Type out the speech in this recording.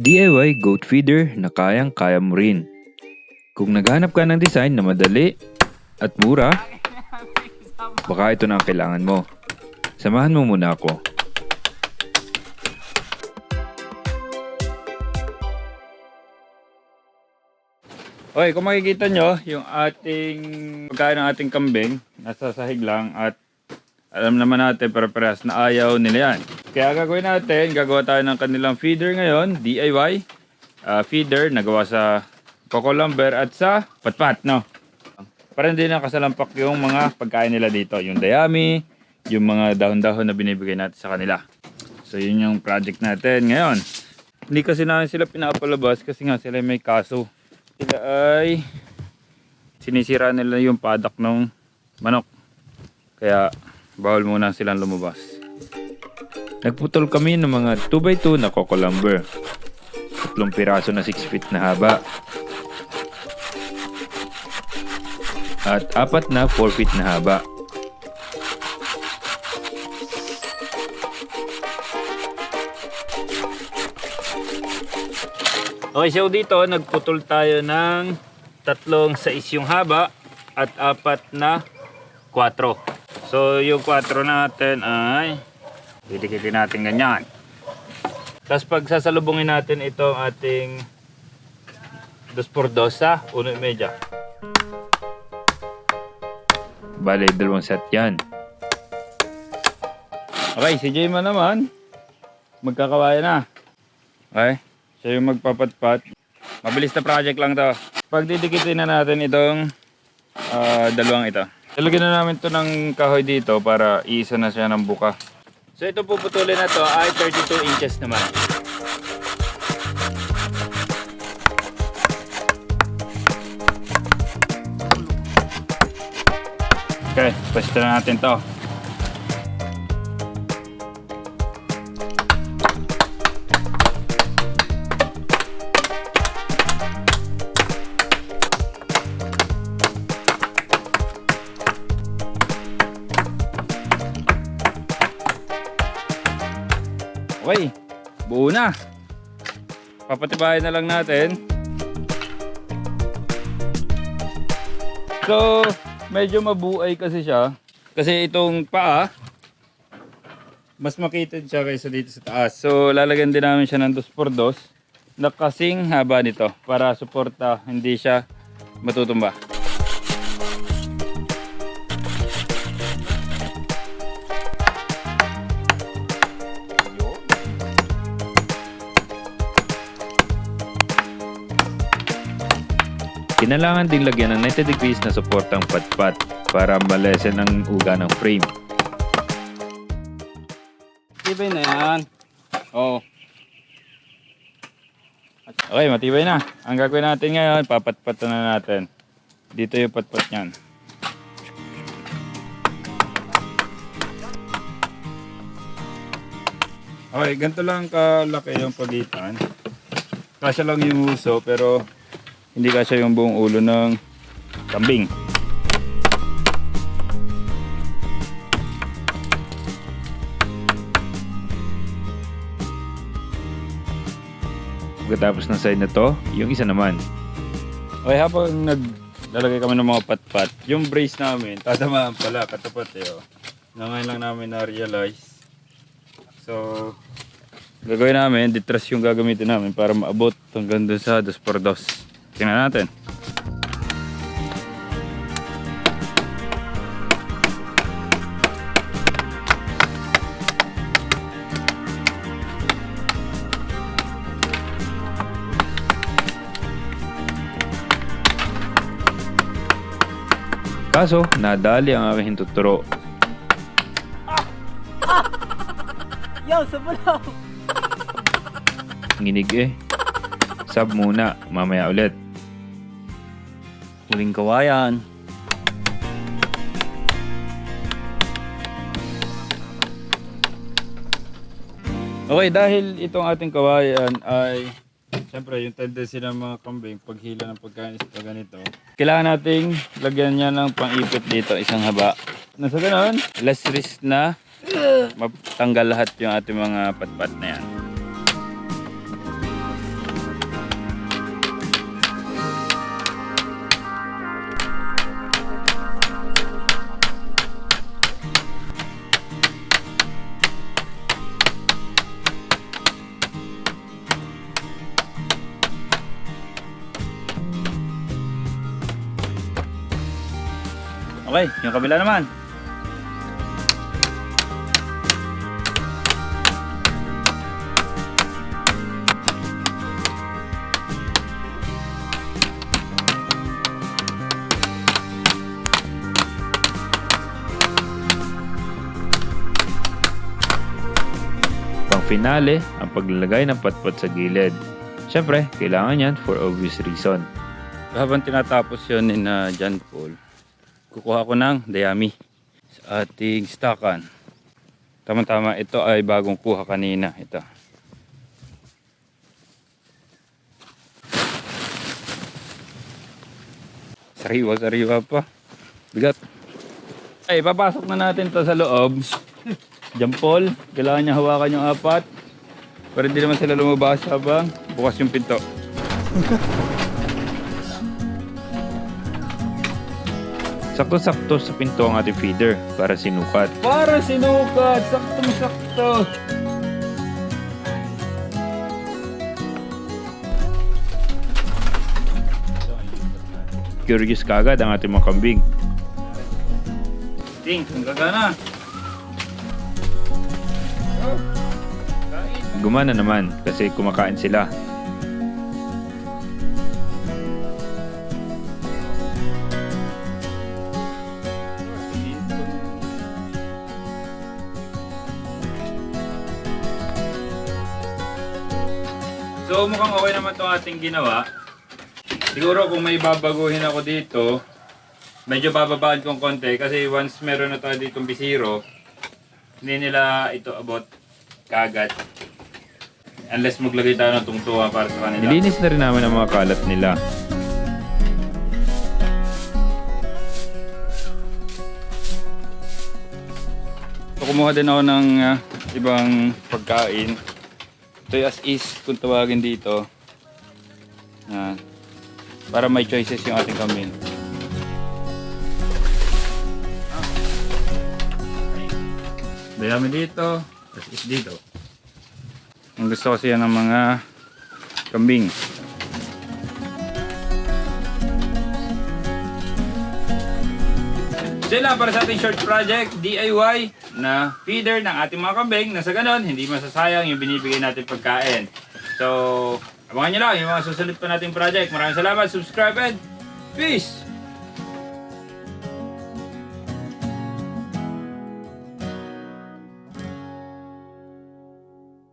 DIY goat feeder na kayang-kaya mo rin. Kung naghanap ka ng design na madali at mura, baka ito na ang kailangan mo. Samahan mo muna ako. Okay, kung makikita nyo, yung ating pagkain ng ating kambing, nasa sahig lang at alam naman natin para-parehas na ayaw nila yan. Kaya gagawin natin, gagawa tayo ng kanilang feeder ngayon, DIY. ah, feeder na gawa sa coco lumber at sa patpat, no? Para hindi na kasalampak yung mga pagkain nila dito. Yung dayami, yung mga dahon-dahon na binibigay natin sa kanila. So yun yung project natin ngayon. Hindi kasi namin sila pinapalabas kasi nga sila may kaso. Sila ay sinisira nila yung padak ng manok. Kaya bawal muna silang lumabas. Nagputol kami ng mga 2x2 na coco lumber. Tatlong piraso na 6 feet na haba. At apat na 4 feet na haba. Okay, so dito nagputol tayo ng tatlong sais yung haba at apat na 4. So yung 4 natin ay didikitin natin ganyan. Tapos pag sasalubungin natin itong ating 2x2 sa 1.5. Bale, dalawang set yan. Okay, si Jayma naman, magkakawaya na. Okay, siya yung magpapatpat. Mabilis na project lang to. Pag didikitin na natin itong ah, dalawang ito. Talagyan na namin to ng kahoy dito para iisa na siya ng buka. So ito puputulin na to ay 32 inches naman. Okay, pwesto na natin to. Okay, buo na. Papatibayan na lang natin. So, medyo mabuay kasi siya. Kasi itong paa, mas makitid siya kaysa dito sa taas. So, lalagyan din namin siya ng 2x2 na kasing haba nito para suporta, hindi siya matutumba. Kinailangan ding lagyan ng 90 degrees na suportang patpat para malesen ang uga ng frame. Tibay na yan. Oo. Okay, matibay na. Ang gagawin natin ngayon, papatpat na natin. Dito yung patpat niyan. Okay, ganito lang kalaki yung pagitan. Kasya lang yung uso, pero hindi kasya yung buong ulo ng kambing. Pagkatapos ng side na to, yung isa naman. Okay, habang naglalagay kami ng mga patpat, yung brace namin, tatamaan pala, katapat eh. Oh. Na ngayon lang namin na-realize. So, gagawin namin, ditras yung gagamitin namin para maabot hanggang dun sa 2x2. Tingnan natin. Kaso, nadali ang aking tuturo. Yo, sa bulaw! Nginig eh. Sub muna, mamaya ulit. Huling kawayan. Okay, dahil itong ating kawayan ay Siyempre, yung tendency ng mga kambing, paghila ng pagkain is pag ganito. Kailangan nating lagyan niya ng pang-ipit dito, isang haba. Na sa ganun, less risk na matanggal lahat yung ating mga patpat na yan. Okay, yung kabila naman. Pang finale, ang paglalagay ng patpat sa gilid. Siyempre, kailangan yan for obvious reason. Habang tinatapos yun ni na John Paul, kukuha ko ng dayami sa ating stakan. Tama-tama, ito ay bagong kuha kanina. Ito. Sariwa, sariwa pa. Bigat. Ay, papasok na natin to sa loob. Paul, kailangan niya hawakan yung apat. Para hindi naman sila lumabas habang bukas yung pinto. Sakto-sakto sa pinto ang ating feeder para sinukat. Para sinukat! Saktong-sakto! Curious kagad ang ating mga kambing. Ting, ang gagana! Gumana naman kasi kumakain sila. So mukhang okay naman itong ating ginawa. Siguro kung may babaguhin ako dito, medyo bababaan kong konti kasi once meron na tayo ditong bisiro, hindi nila ito abot kagad. Unless maglagay tayo ng tungtuwa para sa kanila. Nilinis na rin namin ang mga kalat nila. So, kumuha din ako ng ah, ibang pagkain. Ito yung as is kung tawagin dito. Yan. Para may choices yung ating kambing. Dayami dito, as is dito. Ang gusto kasi yan ng mga kambing. Yun lang para sa ating short project, DIY na feeder ng ating mga kambing na sa ganon, hindi masasayang yung binibigay natin pagkain. So, abangan nyo lang yung mga susunod pa nating project. Maraming salamat, subscribe and peace!